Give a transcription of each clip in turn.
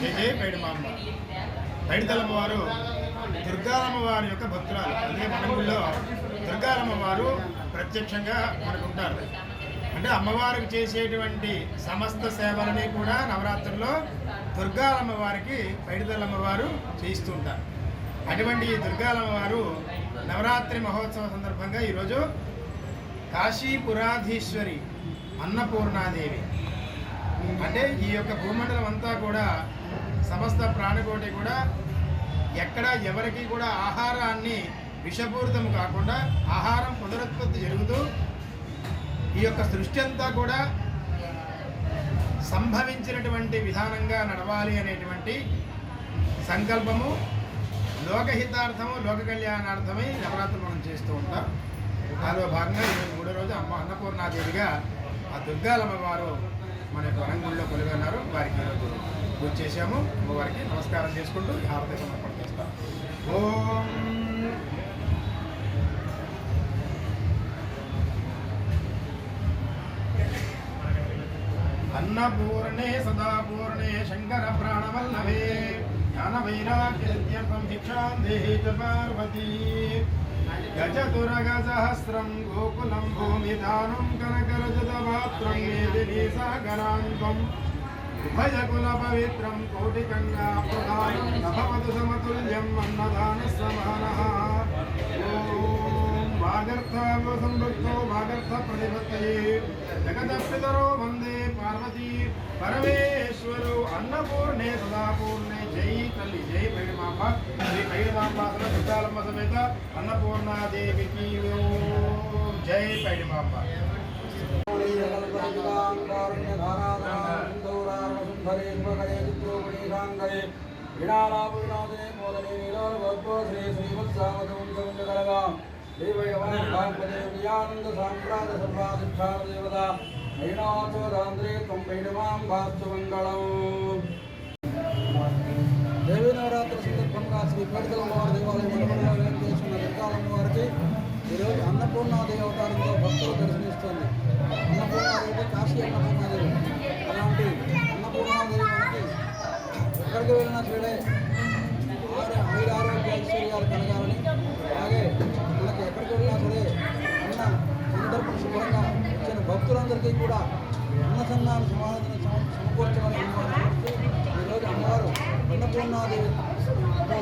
జయ జయ పైడిమాంబ పైడితలమ్మ వారు వారి యొక్క భక్తురాలు. అదే మనగుల్లో దుర్గాలమ్మ వారు ప్రత్యక్షంగా మనకుంటారు అంటే అమ్మవారికి చేసేటువంటి సమస్త సేవలని కూడా నవరాత్రుల్లో దుర్గాలమ్మ వారికి పైడితలమ్మ వారు చేయిస్తూ ఉంటారు. అటువంటి ఈ దుర్గాలమ్మ వారు నవరాత్రి మహోత్సవ సందర్భంగా ఈరోజు కాశీపురాధీశ్వరి అన్నపూర్ణాదేవి. అంటే ఈ యొక్క భూమండలం అంతా కూడా సమస్త ప్రాణికోటి కూడా ఎక్కడ ఎవరికి కూడా ఆహారాన్ని విషపూరితం కాకుండా ఆహారం పునరుత్పత్తి జరుగుతూ ఈ యొక్క సృష్టి అంతా కూడా సంభవించినటువంటి విధానంగా నడవాలి అనేటువంటి సంకల్పము లోకహితార్థము లోక కళ్యాణార్థమై నవరాత్రులు మనం చేస్తూ ఉంటాం. దానిలో భాగంగా ఈరోజు మూడో రోజు అమ్మ అన్నపూర్ణాదేవిగా ఆ దుర్గాలమ్మ వారు మన యొక్క వనంగుడిలో కొలుగన్నారు వారికి పూజ చేశాము అమ్మవారికి నమస్కారం చేసుకుంటూ హారతి సమర్పణ చేస్తాం. ఓం అన్నపూర్ణే సదాపూర్ణే శంకర ప్రాణవల్లభే జ్ఞాన వైరాగ్యం భిక్షాం దేహి చ పార్వతీ. గజతురగ సహస్రం గోకులం భూమిదానం కనకరజతపాత్రం మేదినీ సాగరాంతం. ఉభయకుల పవిత్రం కోటికంగా ప్రధానం నభవతు సమతుల్యం అన్నదాన సమాన. ఓం వాగర్థ సంవృక్తో ప్రతిపత్తయే జగదపితరో వందే పార్వతీ. పరమేశ్వరు అన్నపూర్ణే సదాపూర్ణే. జై తల్లి జై పైడిమాంబ శ్రీ పైడిమాంబాసన దుర్గాలమ్మ సమేత అన్నపూర్ణాదేవికి జై పైడిమాంబ దేవీ నవరాత్రి సందర్భంగా శ్రీ కోటికలమ్మవారి దేవాలయం మండపంలో దుర్గాలమ్మ వారికి ఈరోజు అన్నపూర్ణాదేవి అవతారంలో భక్తులు దర్శనిస్తుంది అన్నపూర్ణాదేవి కాశీ అన్నపూర్ణ ఆరు ఐదు ఆరోగ్య ఐశ్వర్యాలు కలగాలని అలాగే మనకి ఎక్కడికి వెళ్ళినా సరే అన్న సందర్భం శుభ్రంగా వచ్చిన భక్తులందరికీ కూడా అన్న సమాధానం సమకూర్చమని ఈరోజు అమ్మవారు అన్నపూర్ణాదేవి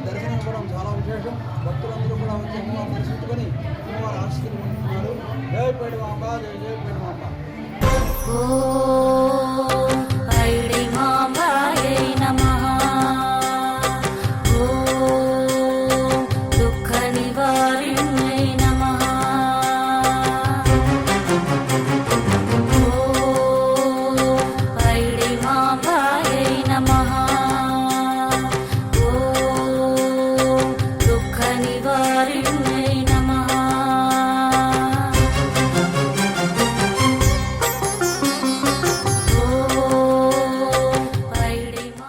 దర్శనం ఇవ్వడం చాలా విశేషం భక్తులందరూ కూడా వచ్చి అమ్మవారు దర్శించుకొని అమ్మవారు ఆశీర్వదిస్తున్నారు జై పేడి మాంబ జై జై